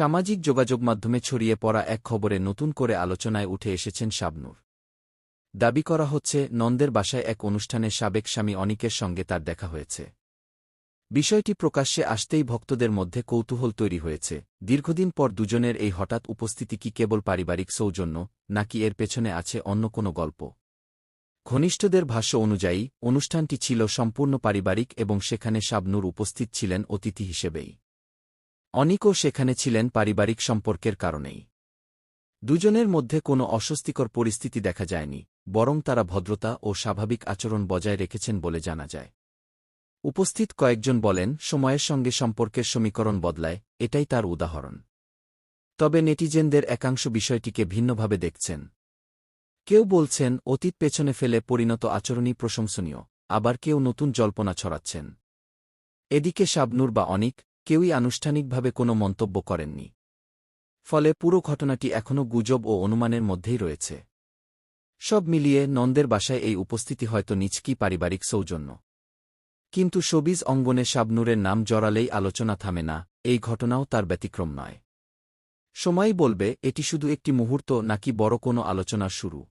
সামাজিক যোগাযোগ মাধ্যমে ছড়িয়ে পড়া এক খবরে নতুন করে আলোচনায় উঠে এসেছেন শাবনূর। দাবি করা হচ্ছে, নন্দের বাসায় এক অনুষ্ঠানে সাবেক স্বামী অনিকের সঙ্গে তার দেখা হয়েছে। বিষয়টি প্রকাশ্যে আসতেই ভক্তদের মধ্যে কৌতূহল তৈরি হয়েছে। দীর্ঘদিন পর দুজনের এই হঠাৎ উপস্থিতি কি কেবল পারিবারিক সৌজন্য, নাকি এর পেছনে আছে অন্য কোনো গল্প? ঘনিষ্ঠদের ভাষ্য অনুযায়ী, অনুষ্ঠানটি ছিল সম্পূর্ণ পারিবারিক এবং সেখানে শাবনূর উপস্থিত ছিলেন অতিথি হিসেবেই। অনিকও সেখানে ছিলেন পারিবারিক সম্পর্কের কারণেই। দুজনের মধ্যে কোনো অস্বস্তিকর পরিস্থিতি দেখা যায়নি, বরং তারা ভদ্রতা ও স্বাভাবিক আচরণ বজায় রেখেছেন বলে জানা যায়। উপস্থিত কয়েকজন বলেন, সময়ের সঙ্গে সম্পর্কের সমীকরণ বদলায়, এটাই তার উদাহরণ। তবে নেটিজেনদের একাংশ বিষয়টিকে ভিন্নভাবে দেখছেন। কেউ বলছেন, অতীত পেছনে ফেলে পরিণত আচরণই প্রশংসনীয়, আবার কেউ নতুন জল্পনা ছড়াচ্ছেন। এদিকে শাবনূর বা অনিক কেউই আনুষ্ঠানিকভাবে কোনো মন্তব্য করেননি। ফলে পুরো ঘটনাটি এখনও গুজব ও অনুমানের মধ্যেই রয়েছে। সব মিলিয়ে নন্দের বাসায় এই উপস্থিতি হয়তো নিচকি পারিবারিক সৌজন্য। কিন্তু শোবিজ অঙ্গনে শাবনূরের নাম জড়ালেই আলোচনা থামে না, এই ঘটনাও তার ব্যতিক্রম নয়। সময়ই বলবে, এটি শুধু একটি মুহূর্ত নাকি বড় কোনো আলোচনার শুরু।